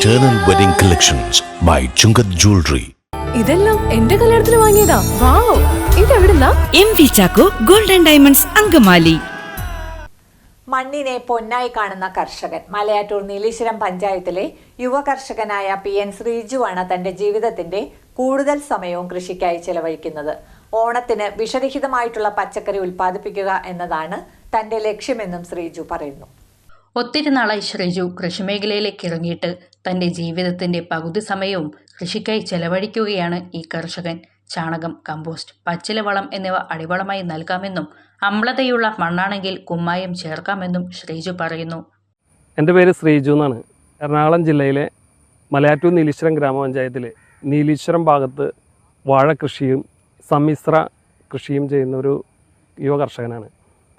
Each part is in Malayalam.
Eternal Wedding Collections by Chungath Jewelry. ഇതെല്ലാം എന്റെ കല്യാണത്തിന് വാങ്ങിയതാ. Wow ഇതെവിടുന്നാ? M V Chacko golden diamonds Angamaly. മണ്ണിനെ പൊന്നായി കാണുന്ന കർഷകൻ. മലയാറ്റൂർ നീലീശ്വരം പഞ്ചായത്തിലെ യുവ കർഷകനായ പി എൻ ശ്രീജുവാണ് തന്റെ ജീവിതത്തിന്റെ കൂടുതൽ സമയവും കൃഷിക്കായി ചെലവഴിക്കുന്നത്. ഓണത്തിന് വിഷരഹിതമായിട്ടുള്ള പച്ചക്കറി ഉൽപ്പാദിപ്പിക്കുക എന്നതാണ് തന്റെ ലക്ഷ്യമെന്നും ശ്രീജു പറയുന്നു. ഒത്തിരി നാളായി ശ്രീജു കൃഷിമേഖലയിലേക്ക് ഇറങ്ങിയിട്ട് തന്റെ ജീവിതത്തിന്റെ പകുതി സമയവും കൃഷിക്കായി ചെലവഴിക്കുകയാണ് ഈ കർഷകൻ. ചാണകം കമ്പോസ്റ്റ് പച്ചില വളം എന്നിവ അടിവളമായി നൽകാമെന്നും അമ്ലതയുള്ള മണ്ണാണെങ്കിൽ കുമ്മായം ചേർക്കാമെന്നും ശ്രീജു പറയുന്നു. എന്റെ പേര് ശ്രീജു എന്നാണ്. എറണാകുളം ജില്ലയിലെ മലയാറ്റൂർ നീലീശ്വരം ഗ്രാമപഞ്ചായത്തിലെ നീലീശ്വരം ഭാഗത്ത് വാഴ കൃഷിയും സമ്മിശ്ര കൃഷിയും ചെയ്യുന്ന ഒരു യുവ കർഷകനാണ്.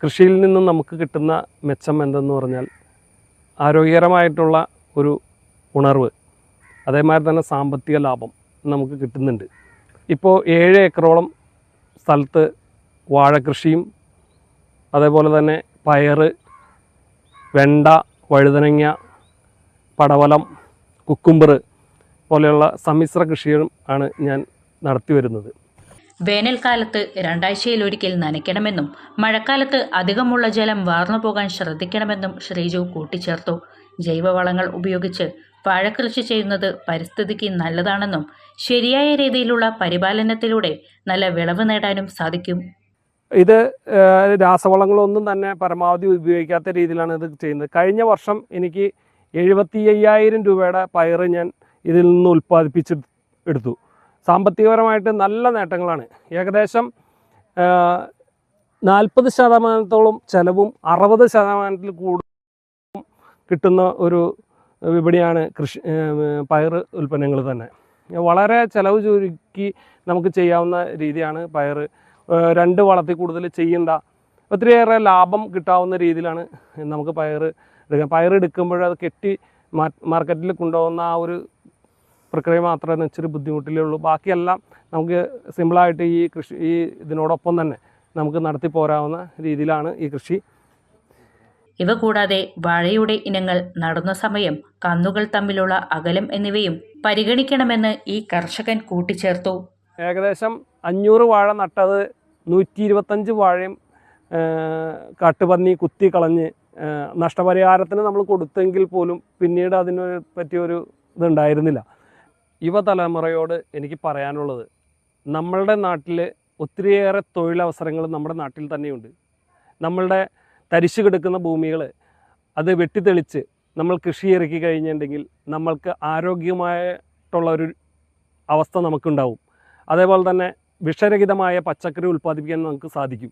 കൃഷിയിൽ നിന്നും നമുക്ക് കിട്ടുന്ന മെച്ചം എന്തെന്ന് പറഞ്ഞാൽ ആരോഗ്യകരമായിട്ടുള്ള ഒരു ഉണർവ് അതേമാതിരി തന്നെ സാമ്പത്തിക ലാഭം നമുക്ക് കിട്ടുന്നുണ്ട്. ഇപ്പോൾ ഏഴ് ഏക്കറോളം സ്ഥലത്ത് വാഴകൃഷിയും അതേപോലെ തന്നെ പയറ് വെണ്ട വഴുതനങ്ങ പടവലം കുക്കുംബർ പോലെയുള്ള സമ്മിശ്ര കൃഷികളും ആണ് ഞാൻ നടത്തി വരുന്നത്. വേനൽക്കാലത്ത് രണ്ടാഴ്ചയിലൊരിക്കൽ നനയ്ക്കണമെന്നും മഴക്കാലത്ത് അധികമുള്ള ജലം വാർന്നു പോകാൻ ശ്രദ്ധിക്കണമെന്നും ശ്രീജു കൂട്ടിച്ചേർത്തു. ജൈവവളങ്ങൾ ഉപയോഗിച്ച് വാഴക്കൃഷി ചെയ്യുന്നത് പരിസ്ഥിതിക്ക് നല്ലതാണെന്നും ശരിയായ രീതിയിലുള്ള പരിപാലനത്തിലൂടെ നല്ല വിളവ് നേടാനും സാധിക്കും. ഇത് രാസവളങ്ങളൊന്നും തന്നെ പരമാവധി ഉപയോഗിക്കാത്ത രീതിയിലാണ് ഇത് ചെയ്യുന്നത്. കഴിഞ്ഞ വർഷം എനിക്ക് എഴുപത്തി അയ്യായിരം രൂപയുടെ പയറ് ഞാൻ ഇതിൽ നിന്ന് ഉൽപ്പാദിപ്പിച്ച് എടുത്തു. സാമ്പത്തികപരമായിട്ട് നല്ല നേട്ടങ്ങളാണ്. ഏകദേശം നാൽപ്പത് ശതമാനത്തോളം ചിലവും അറുപത് ശതമാനത്തിൽ കൂടുതൽ കിട്ടുന്ന ഒരു വിപണിയാണ് കൃഷി പയർ ഉൽപ്പന്നങ്ങൾ തന്നെ. വളരെ ചിലവ് ചുരുക്കി നമുക്ക് ചെയ്യാവുന്ന രീതിയാണ് പയർ. രണ്ട് വളത്തിൽ കൂടുതൽ ചെയ്യണ്ട. ഒത്തിരിയേറെ ലാഭം കിട്ടാവുന്ന രീതിയിലാണ് നമുക്ക് പയർ എടുക്കുക പയർ എടുക്കുമ്പോൾ അത് കെട്ടി മാർക്കറ്റിൽ കൊണ്ടുപോകുന്ന ആ ഒരു പ്രക്രിയ മാത്രമേ ഇച്ചിരി ബുദ്ധിമുട്ടിലേ ഉള്ളൂ. ബാക്കിയെല്ലാം നമുക്ക് സിമ്പിളായിട്ട് ഈ കൃഷി ഈ ഇതിനോടൊപ്പം തന്നെ നമുക്ക് നടത്തി പോരാവുന്ന രീതിയിലാണ് ഈ കൃഷി. ഇവ കൂടാതെ വാഴയുടെ ഇനങ്ങൾ നടുന്ന സമയം കന്നുകൾ തമ്മിലുള്ള അകലം എന്നിവയും പരിഗണിക്കണമെന്ന് ഈ കർഷകൻ കൂട്ടിച്ചേർത്തു. ഏകദേശം അഞ്ഞൂറ് വാഴ നട്ടത് നൂറ്റി ഇരുപത്തഞ്ച് വാഴയും കാട്ടുപന്നി കുത്തി കളഞ്ഞ് നഷ്ടപരിഹാരത്തിന് നമ്മൾ കൊടുത്തെങ്കിൽ പോലും പിന്നീട് അതിനെ പറ്റിയൊരു ഇതുണ്ടായിരുന്നില്ല. യുവതലമുറയോട് എനിക്ക് പറയാനുള്ളത് നമ്മളുടെ നാട്ടിൽ ഒത്തിരിയേറെ തൊഴിലവസരങ്ങൾ നമ്മുടെ നാട്ടിൽ തന്നെയുണ്ട്. നമ്മളുടെ തരിശു കിടക്കുന്ന ഭൂമികൾ അത് വെട്ടിത്തെളിച്ച് നമ്മൾ കൃഷി ഇറക്കി കഴിഞ്ഞിട്ടുണ്ടെങ്കിൽ നമ്മൾക്ക് ആരോഗ്യമായിട്ടുള്ള ഒരു അവസ്ഥ നമുക്കുണ്ടാവും. അതേപോലെ തന്നെ വിഷരഹിതമായ പച്ചക്കറി ഉൽപ്പാദിപ്പിക്കാൻ നമുക്ക് സാധിക്കും.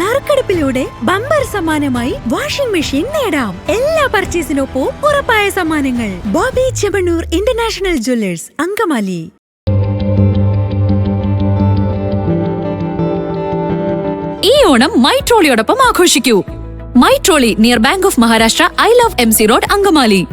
നറുക്കെടുപ്പിലൂടെ ബമ്പർ സമ്മാനമായി വാഷിംഗ് മെഷീൻ നേടാം. എല്ലാ പർച്ചേസിനൊപ്പവും ഉറപ്പായ സമ്മാനങ്ങൾ. Bobby Chemmanur international jewellers Angamaly. ഈ ഓണം മൈ ട്രോളിയോടൊപ്പം ആഘോഷിക്കൂ. My trolley near bank of Maharashtra I love M C road Angamaly.